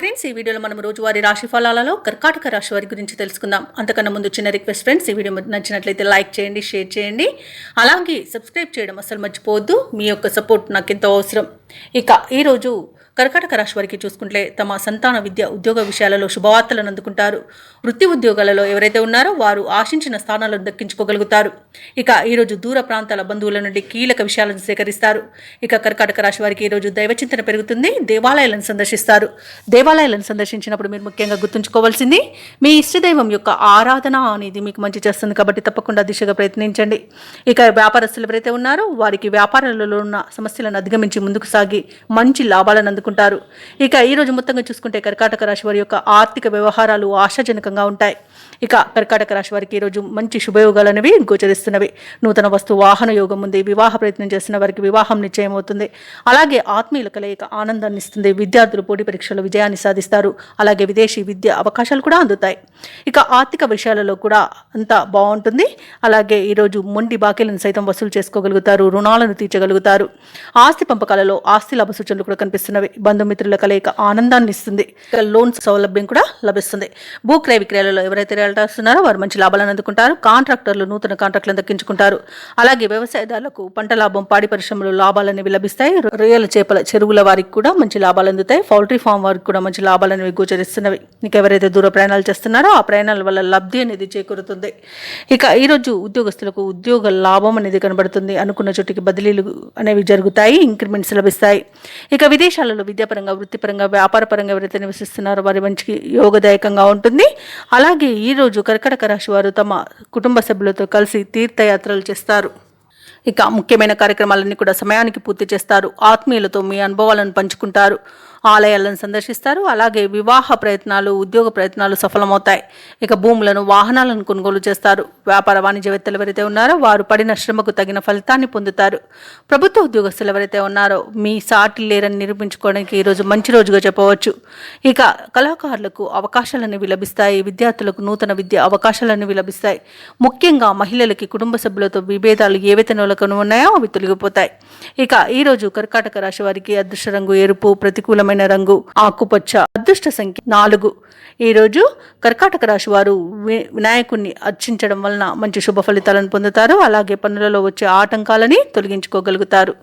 Friends ఈ వీడియోలో మనం రోజువారీ రాశి ఫలాలలో కర్కాటక రాశి వారి గురించి తెలుసుకుందాం. అంతకన్నా ముందు చిన్న రిక్వెస్ట్ ఫ్రెండ్స్ ఈ వీడియో నచ్చినట్లయితే లైక్ చేయండి షేర్ చేయండి. అలాగే సబ్స్క్రైబ్ చేయడం అసలు మర్చిపోవద్దు. మీ యొక్క సపోర్ట్ నాకు ఎంతో అవసరం. ఇక ఈరోజు కర్కాటక రాశి వారికి చూసుకుంటే తమ సంతాన విద్య ఉద్యోగ విషయాలలో శుభవార్తలను అందుకుంటారు. వృత్తి ఉద్యోగాలలో ఎవరైతే ఉన్నారో వారు ఆశించిన స్థానాలను దక్కించుకోగలుగుతారు. ఇక ఈరోజు దూర ప్రాంతాల బంధువుల నుండి కీలక విషయాలను సేకరిస్తారు. ఇక కర్కాటక రాశి వారికి ఈరోజు దైవచింతన పెరుగుతుంది. దేవాలయాలను సందర్శిస్తారు. దేవాలయాలను సందర్శించినప్పుడు మీరు ముఖ్యంగా గుర్తుంచుకోవాల్సింది మీ ఇష్టదైవం యొక్క ఆరాధన అనేది మీకు మంచి చేస్తుంది కాబట్టి తప్పకుండా దిశగా ప్రయత్నించండి. ఇక వ్యాపారస్తులు ఎవరైతే ఉన్నారో వారికి వ్యాపారాలలో ఉన్న సమస్యలను అధిగమించి ముందుకు సాగి మంచి లాభాలను అందుకుంటారు ఇక ఈ రోజు మొత్తంగా చూసుకుంటే కర్కాటక రాశి వారి యొక్క ఆర్థిక వ్యవహారాలు ఆశాజనకంగా ఉంటాయి. ఇక కర్కాటక రాశి వారికి ఈరోజు మంచి శుభయోగాలు అనేవి గోచరిస్తున్నవి. నూతన వస్తు వాహన యోగం ఉంది వివాహ ప్రయత్నం చేస్తున్న వారికి వివాహం నిశ్చయం అవుతుంది. అలాగే ఆత్మీయుల కలయిక ఆనందాన్ని ఇస్తుంది. విద్యార్థులు పోటీ పరీక్షల్లో విజయాన్ని సాధిస్తారు. అలాగే విదేశీ విద్య అవకాశాలు కూడా అందుతాయి. ఇక ఆర్థిక విషయాలలో కూడా అంతా బాగుంటుంది. అలాగే ఈరోజు మొండి బాకీలను సైతం వసూలు చేసుకోగలుగుతారు రుణాలను తీర్చగలుగుతారు. ఆస్తి పంపకాలలో ఆస్తి లాభ సూచనలు కూడా కనిపిస్తున్నవి. బంధుమిత్రుల కలయిక ఆనందాన్ని ఇస్తుంది. ఇక లోన్ సౌలభ్యం కూడా లభిస్తుంది. భూ క్రయ విక్రయాలలో ఎవరైతే రియల్టర్స్ వారు మంచి లాభాలను అందుకుంటారు. కాంట్రాక్టర్లు నూతన కాంట్రాక్టులను దక్కించుకుంటారు. అలాగే వ్యవసాయదారులకు పంట లాభం పాడి పరిశ్రమలు లాభాలు అనేవి లభిస్తాయి. రొయ్యల చేపల చెరువుల వారికి కూడా మంచి లాభాలు అందుతాయి. పౌల్ట్రీ ఫామ్ వారికి కూడా మంచి లాభాలు అనేవి గోచరిస్తున్నవి. ఇక ఎవరైతే దూర ప్రయాణాలు చేస్తున్నారో ఆ ప్రయాణాల వల్ల లబ్ధి అనేది చేకూరుతుంది. ఇక ఈరోజు ఉద్యోగస్తులకు ఉద్యోగ లాభం అనేది కనబడుతుంది. అనుకున్న చోటికి బదిలీలు అనేవి జరుగుతాయి. ఇంక్రిమెంట్స్ లభిస్తాయి. ఇక విదేశాలలో విద్యాపరంగా వృత్తిపరంగా వ్యాపారపరంగా ఎవరైతే నివసిస్తున్నారో వారి మంచి యోగదాయకంగా ఉంటుంది. అలాగే ఈ ప్రతిరోజు కర్కటక రాశి వారు తమ కుటుంబ సభ్యులతో కలిసి తీర్థయాత్రలు చేస్తారు. ఇక ముఖ్యమైన కార్యక్రమాలన్నీ కూడా సమయానికి పూర్తి చేస్తారు. ఆత్మీయులతో మీ అనుభవాలను పంచుకుంటారు. ఆలయాలను సందర్శిస్తారు. అలాగే వివాహ ప్రయత్నాలు ఉద్యోగ ప్రయత్నాలు సఫలమవుతాయి. ఇక భూములను వాహనాలను కొనుగోలు చేస్తారు. వ్యాపార వాణిజ్యవేత్తలు ఎవరైతే ఉన్నారో వారు పడిన శ్రమకు తగిన ఫలితాన్ని పొందుతారు. ప్రభుత్వ ఉద్యోగస్తులు ఎవరైతే ఉన్నారో మీ సాటి లేరని నిరూపించుకోవడానికి ఈరోజు మంచి రోజుగా చెప్పవచ్చు. ఇక కళాకారులకు అవకాశాలనేవి లభిస్తాయి. విద్యార్థులకు నూతన విద్య అవకాశాలనేవి లభిస్తాయి. ముఖ్యంగా మహిళలకి కుటుంబ సభ్యులతో విభేదాలు ఏవైతే నెలకొని ఉన్నాయో అవి తొలగిపోతాయి. ఇక ఈరోజు కర్కాటక రాశి వారికి అదృష్ట రంగు ఎరుపు ప్రతికూలమైన రంగు ఆకుపచ్చ అదృష్ట సంఖ్య నాలుగు. ఈరోజు కర్కాటక రాశి వారు వి- వినాయకుణ్ణి అర్చించడం వలన మంచి శుభ ఫలితాలను పొందుతారు. అలాగే పనులలో వచ్చే ఆటంకాలని తొలగించుకోగలుగుతారు.